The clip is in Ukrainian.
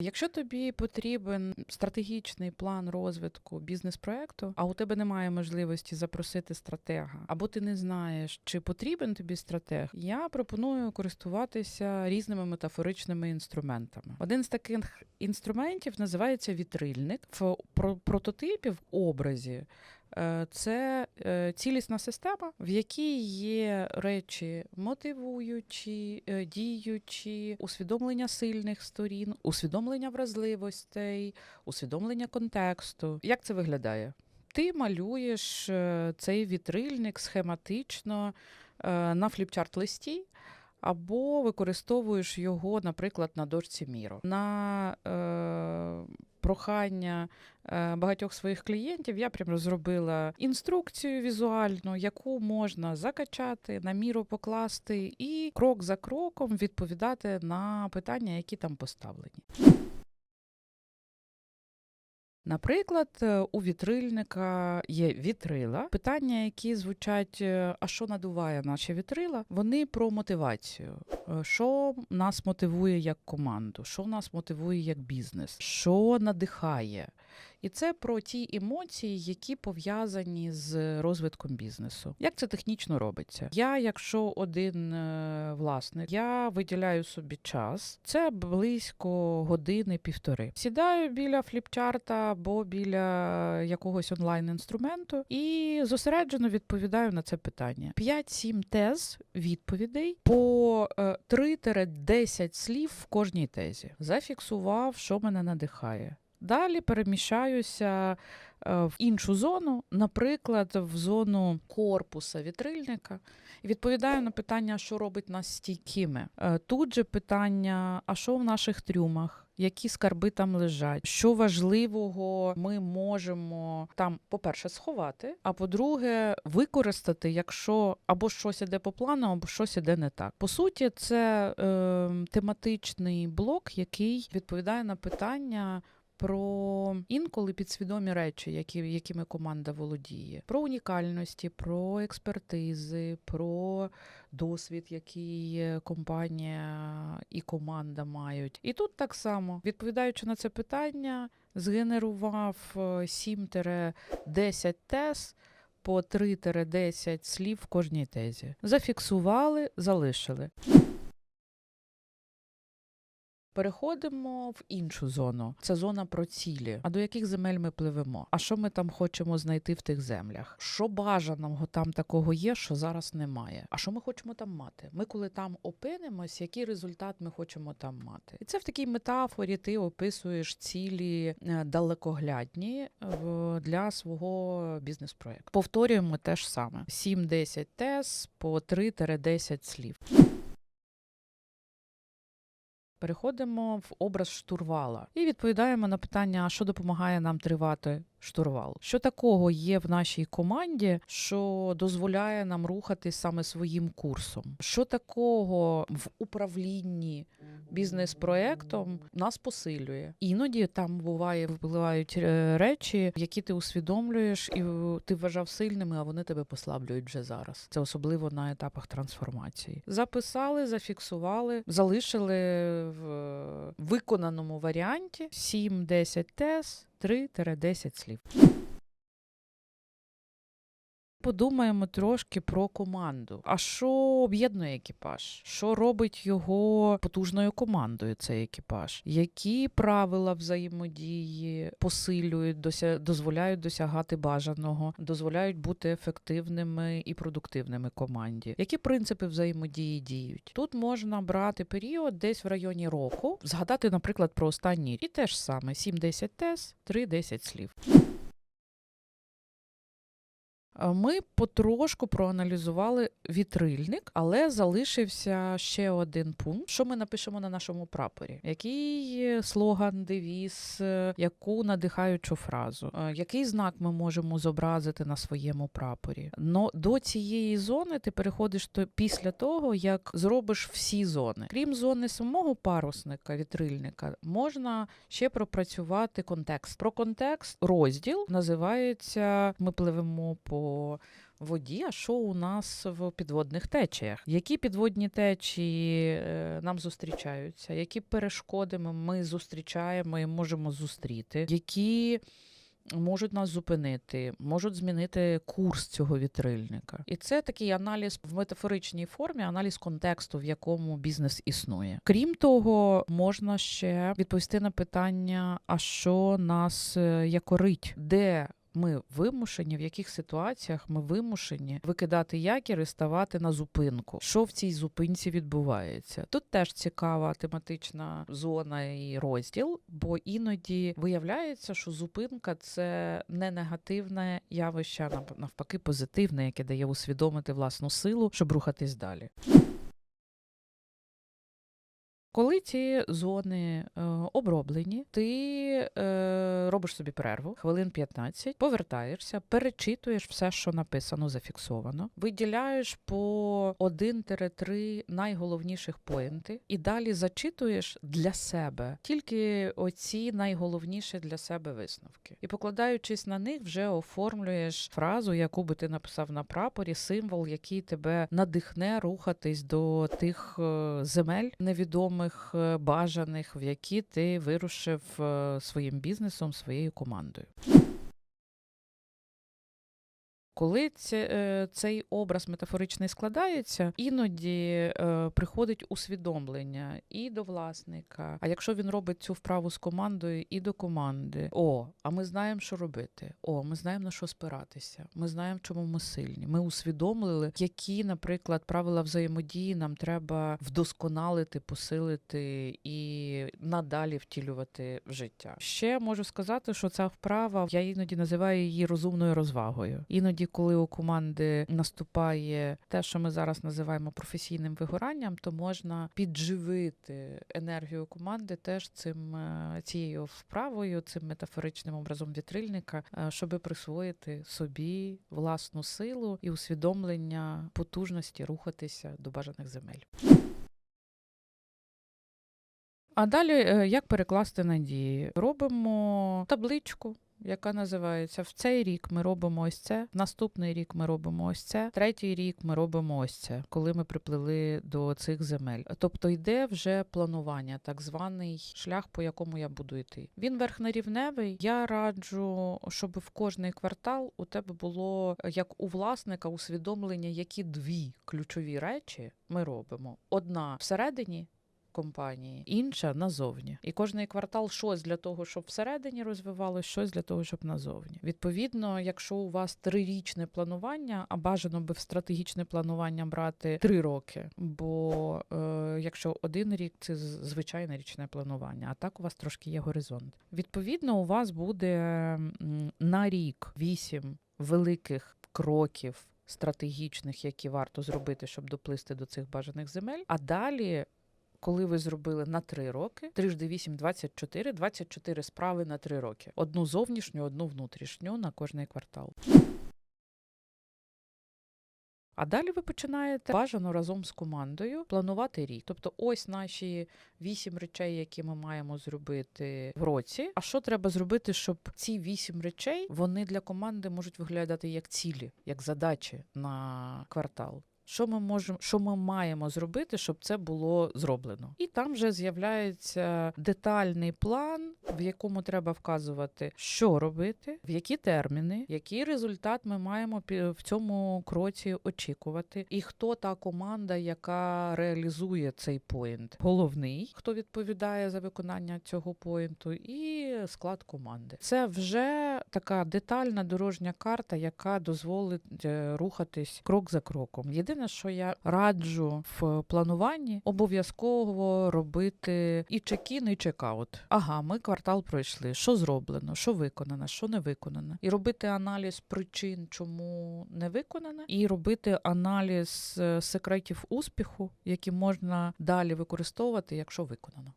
Якщо тобі потрібен стратегічний план розвитку бізнес-проекту, а у тебе немає можливості запросити стратега, або ти не знаєш, чи потрібен тобі стратег, я пропоную користуватися різними метафоричними інструментами. Один з таких інструментів називається вітрильник. В про- прототипі в образі це е, цілісна система, в якій є речі мотивуючі, е, діючі, усвідомлення сильних сторін, усвідомлення вразливостей, усвідомлення контексту. Як це виглядає? Ти малюєш е, цей вітрильник схематично е, на фліпчарт листі. Або використовуєш його, наприклад, на дошці Міро. На е, прохання е, багатьох своїх клієнтів я прям розробила інструкцію візуальну, яку можна закачати, на міру покласти, і крок за кроком відповідати на питання, які там поставлені. Наприклад, е, у вітрильника є вітрила. Питання, які звучать, е, а що надуває наші вітрила, вони про мотивацію. Е, Що нас мотивує як команду, що нас мотивує як бізнес, що надихає. І це про ті емоції, які пов'язані з розвитком бізнесу. Як це технічно робиться? Я, якщо один е, власник, я виділяю собі час, це близько години-півтори. Сідаю біля фліпчарта або біля якогось онлайн-інструменту і зосереджено відповідаю на це питання. 5-7 тез відповідей по е, 3-10 слів в кожній тезі. Зафіксував, що мене надихає. Далі переміщаюся е, в іншу зону, наприклад, в зону корпуса вітрильника, і відповідаю на питання, що робить нас стійкими. Е, Тут же питання: а що в наших трюмах? Які скарби там лежать? Що важливого ми можемо там, по-перше, сховати, а по-друге, використати, якщо або щось іде по плану, або щось іде не так. По суті, це е, тематичний блок, який відповідає на питання про інколи підсвідомі речі, які, якими команда володіє, про унікальності, про експертизи, про досвід, який компанія і команда мають. І тут так само, відповідаючи на це питання, згенерував е, 7-10 тез. По 3-10 слів в кожній тезі. Зафіксували, залишили. Переходимо в іншу зону. Це зона про цілі. А до яких земель ми пливемо? А що ми там хочемо знайти в тих землях? Що бажаного там такого є, що зараз немає? А що ми хочемо там мати? Ми коли там опинимось, який результат ми хочемо там мати? І це в такій метафорі ти описуєш цілі е, далекоглядні для свого бізнес-проєкту. Повторюємо те ж саме: 7-10 тез по 3-10 слів. Переходимо в образ штурвала і відповідаємо на питання, що допомагає нам тривати штурвал. Що такого є в нашій команді, що дозволяє нам рухати саме своїм курсом? Що такого в управлінні бізнес-проектом нас посилює? Іноді там буває впливають е, речі, які ти усвідомлюєш, і е, ти вважав сильними, а вони тебе послаблюють вже зараз. Це особливо на етапах трансформації. Записали, зафіксували, залишили в е, виконаному варіанті 7-10 тез, 3-10 слів. Подумаємо трошки про команду. А що об'єднує екіпаж? Що робить його потужною командою? Цей екіпаж? Які правила взаємодії посилюють, дося... дозволяють досягати бажаного, дозволяють бути ефективними і продуктивними команді? Які принципи взаємодії діють? Тут можна брати період десь в районі року, згадати, наприклад, про останній і теж саме 7-10 тез, 3-10 слів. Е, Ми потрошку проаналізували вітрильник, але залишився ще один пункт. Що ми напишемо на нашому прапорі? Який слоган, девіз, е, яку надихаючу фразу? Е, Який знак ми можемо зобразити на своєму прапорі? Но до цієї зони ти переходиш то після того, як зробиш всі зони. Крім зони самого парусника, вітрильника, можна ще пропрацювати контекст. Про контекст розділ називається Ми пливемо по воді, а що у нас в підводних течіях. Які підводні течії е, нам зустрічаються, які перешкоди ми- ми зустрічаємо і можемо зустріти, які можуть нас зупинити, можуть змінити курс цього вітрильника. І це такий аналіз в метафоричній формі, аналіз контексту, в якому бізнес існує. Крім того, можна ще відповісти на питання: а що нас е, якорить, де ми вимушені, в яких ситуаціях ми вимушені викидати якір і ставати на зупинку. Що в цій зупинці відбувається? Тут теж цікава тематична зона і розділ, бо іноді виявляється, що зупинка це не негативне явище, а навпаки, позитивне, яке дає усвідомити власну силу, щоб рухатись далі. Коли ці зони е, оброблені, ти е, робиш собі перерву хвилин 15, повертаєшся, перечитуєш все, що написано, зафіксовано, виділяєш по 1-3 найголовніших поінти, і далі зачитуєш для себе тільки оці найголовніші для себе висновки. І покладаючись на них, вже оформлюєш фразу, яку би ти написав на прапорі, символ, який тебе надихне рухатись до тих е, земель невідомих, е, бажаних, в які ти вирушив е, своїм бізнесом, своєю командою. Коли е, цей образ метафоричний складається, іноді е, приходить усвідомлення і до власника. А якщо він робить цю вправу з командою, і до команди, о, а ми знаємо, що робити. О, ми знаємо на що спиратися. Ми знаємо, чому ми сильні. Ми усвідомили, які, наприклад, правила взаємодії нам треба вдосконалити, посилити і надалі втілювати в життя. Ще можу сказати, що ця вправа я іноді називаю її розумною розвагою. Іноді, коли у команди наступає те, що ми зараз називаємо професійним вигоранням, то можна підживити енергію команди теж цим е, цією вправою, цим метафоричним образом вітрильника, е, щоб присвоїти собі власну силу і усвідомлення потужності рухатися до бажаних земель. А далі е, як перекласти надії? Робимо табличку. Яка називається в цей рік ми робимо ось це, в наступний рік ми робимо ось це, третій рік ми робимо ось це, коли ми приплили до цих земель. Тобто йде вже планування, так званий шлях, по якому я буду йти. Він верхнерівневий. Я раджу, щоб в кожний квартал у тебе було як у власника усвідомлення, які дві ключові речі ми робимо: одна всередині компанії, інша назовні. І кожний квартал щось для того, щоб всередині розвивалось, щось для того, щоб назовні. Відповідно, якщо у вас трирічне планування, а бажано би в стратегічне планування брати три роки. Бо е, якщо один рік це звичайне річне планування, а так у вас трошки є горизонт. Відповідно, у вас буде на рік вісім великих кроків. Стратегічних, які варто зробити, щоб доплисти до цих бажаних земель. А далі коли ви зробили на 3 роки, трижди 8 – 24, 24 справи на 3 роки. Одну зовнішню, одну внутрішню на кожний квартал. А далі ви починаєте бажано разом з командою планувати рік. Тобто, ось наші вісім речей, які ми маємо зробити в році. А що треба зробити, щоб ці вісім речей вони для команди можуть виглядати як цілі, як задачі на квартал? Що ми можемо, що ми маємо зробити, щоб це було зроблено? І там вже з'являється детальний план, в якому треба вказувати, що робити, в які терміни, який результат ми маємо в цьому кроці очікувати, і хто та команда, яка реалізує цей поінт. Головний, хто відповідає за виконання цього поінту, і склад команди. Це вже така детальна дорожня карта, яка дозволить е, рухатись крок за кроком. Єдине, що я раджу в плануванні, обов'язково робити і чек-ін, і чек-аут. Ага, ми квартал пройшли. Що зроблено, що виконано, що не виконано. І робити аналіз причин, чому не виконано, і робити аналіз е, секретів успіху, які можна далі використовувати, якщо виконано.